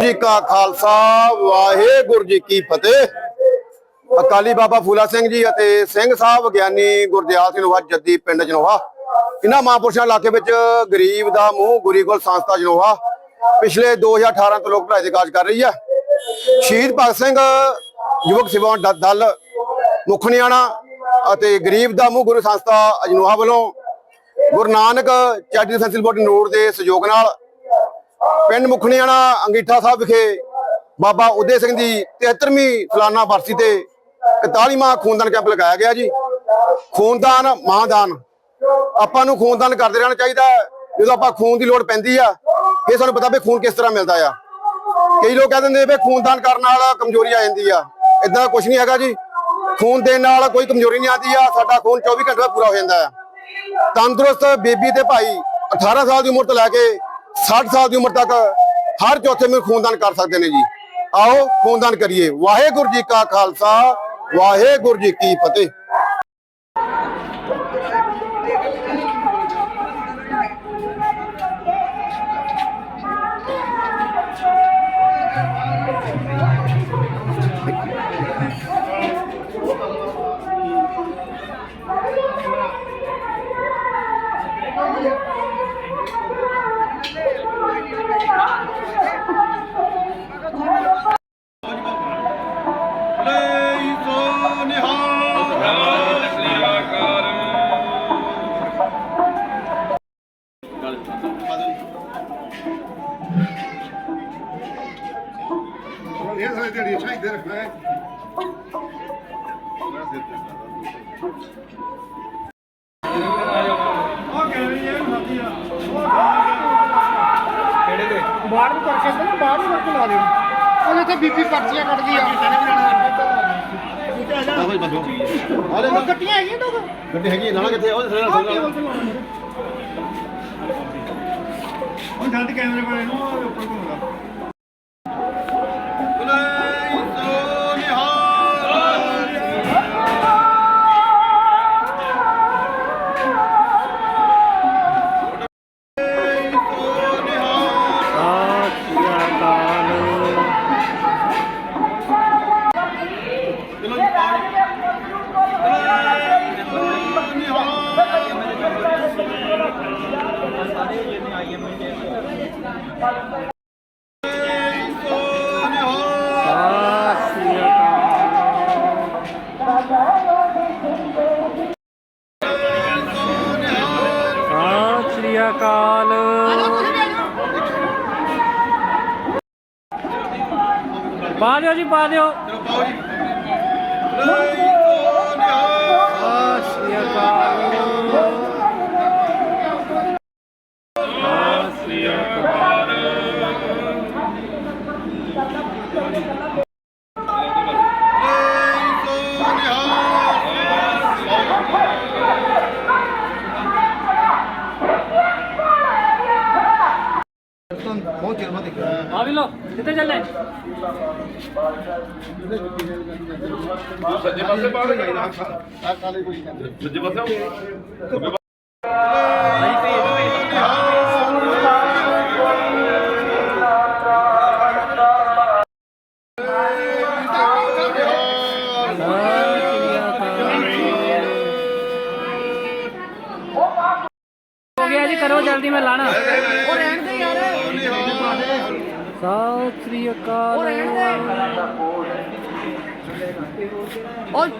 ਜੀ ਕਾ ਖਾਲਸਾ, ਵਾਹਿਗੁਰੂ ਜੀ ਕੀ ਫਤਿਹ। ਅਕਾਲੀ ਬਾਬਾ ਫੂਲਾ ਸਿੰਘ ਜੀ ਅਤੇ ਸਿੰਘ ਸਾਹਿਬ ਗਿਆਨੀ ਗੁਰਦਿਆਲ ਸਿੰਘ ਨੋਹਾ ਜੱਦੀ ਪਿੰਡ ਜਨੋਹਾ। ਇਹਨਾਂ ਮਹਾਂਪੁਰਸ਼ਾਂ ਇਲਾਕੇ ਵਿੱਚ ਗਰੀਬ ਦਾ ਮੂੰਹ ਗੁਰੀਗੁਲ ਸੰਸਥਾ ਜਨੋਹਾ ਪਿਛਲੇ 2018 ਤੋਂ ਲੋਕ ਭਲਾਈ ਦੇ ਕਾਜ ਕਰ ਰਹੀ ਹੈ। ਸ਼ਹੀਦ ਭਗਤ ਸਿੰਘ, ਯੁਵਕ ਸੇਵਾ ਦ- ਦਲ ਮੁਖਣਿਆਣਾ ਅਤੇ ਗਰੀਬ ਦਾ ਮੂੰਹ ਗੁਰੂ ਸੰਸਥਾ ਅਜਨੋਹਾ ਵੱਲੋਂ ਗੁਰੂ ਨਾਨਕ ਚੈਰਿਟੇਬਲ ਫੈਸਿਲ ਬੋਰਡ ਨੋੜ ਦੇ ਸਹਿਯੋਗ ਨਾਲ ਪਿੰਡ ਮੁਖਣੀਆਣਾ ਅੰਗੀਠਾ ਸਾਹਿਬ ਵਿਖੇ ਬਾਬਾ ਉਦੇ ਸਿੰਘ ਦੀ 73ਵੀਂ ਸਾਲਾਨਾ ਬਰਸੀ ਤੇ 41ਵਾਂ ਖੂਨਦਾਨ ਕੈਂਪ ਲਗਾਇਆ ਗਿਆ ਜੀ। ਖੂਨਦਾਨ, ਮਹਾਦਾਨ। ਆਪਾਂ ਨੂੰ ਖੂਨਦਾਨ ਕਰਦੇ ਰਹਿਣਾ ਚਾਹੀਦਾ ਜਦੋਂ ਆਪਾਂ ਖੂਨ ਦੀ ਲੋੜ ਪੈਂਦੀ ਆ ਇਹ ਸਾਨੂੰ ਪਤਾ ਵੀ ਖੂਨ ਕਿਸ ਤਰ੍ਹਾਂ ਮਿਲਦਾ ਆ। ਕਈ ਲੋਕ ਕਹਿ ਦਿੰਦੇ ਵੀ ਖੂਨਦਾਨ ਕਰਨ ਨਾਲ ਕਮਜ਼ੋਰੀ ਆ ਜਾਂਦੀ ਆ। ਇਦਾਂ ਦਾ ਕੁਝ ਨਹੀਂ ਹੈਗਾ ਜੀ। ਖੂਨ ਦੇਣ ਨਾਲ ਕੋਈ ਕਮਜ਼ੋਰੀ ਨਹੀਂ ਆਉਂਦੀ ਆ। ਸਾਡਾ ਖੂਨ 24 ਘੰਟੇ ਪੂਰਾ ਹੋ ਜਾਂਦਾ ਆ। ਤੰਦਰੁਸਤ ਬੇਬੀ ਤੇ ਭਾਈ 18 ਸਾਲ ਦੀ ਉਮਰ ਤੋਂ ਲੈ ਕੇ 60 ਸਾਲ ਦੀ ਉਮਰ ਤੱਕ ਹਰ ਚੌਥੇ ਮਹੀਨੇ ਖੂਨਦਾਨ ਕਰ ਸਕਦੇ ਨੇ ਜੀ ਆਓ ਖੂਨਦਾਨ ਕਰੀਏ ਵਾਹਿਗੁਰੂ ਜੀ ਕਾ ਖਾਲਸਾ ਵਾਹਿਗੁਰੂ ਜੀ ਕੀ ਫਤਿਹ ਇਹ ਸਾਰੇ ਦਿਹਾੜੀ ਅੱਛਾ ਇੱਥੇ ਰੱਖਣਾ ਹੈ ਬਾਹਰ ਨੂੰ ਕਰਕੇ ਨਾ ਬਾਹਰ ਨੂੰ ਕਰਕੇ ਲਾ ਦਿਓ। ਉਹ ਜਿੱਥੇ ਬੀਬੀ ਪਰਚੀਆਂ ਕੱਢਦੀ ਆ। ਉਹ ਗੱਟੀਆਂ ਹੈਗੀਆਂ ਤਾਂ। ਗੱਡੀ ਹੈਗੀ ਨਾ ਕਿੱਥੇ ਉਹ ਹੁਣ ਛੱਡ ਕੈਮਰੇ ਵਾਲੇ ਨੂੰ ਉਹ ਉੱਪਰ ਘੁੰਮਦਾ। ਅਕਾਲ। ਪਾ ਦਿਓ ਜੀ ਪਾ ਦਿਓ। ਸਤਿ ਆ ਵੀ ਲੋ ਕਿੱਥੇ ਚੱਲੇ? ਸੱਜੇ ਪਾਸੇ ਬਾਹਰ ਜਾਈਦਾ ਆ ਕਾਲੇ ਕੋਈ ਸੱਜੇ ਪਾਸੇ ਹੋ ਗਿਆ ਜੀ ਕਰੋ ਜਲਦੀ ਮੈਂ ਲਾਣਾ। ਉਹ ਰਹਿਣ ਦੇ। ਸਤਿ ਸ੍ਰੀ ਅਕਾਲ ਓਏ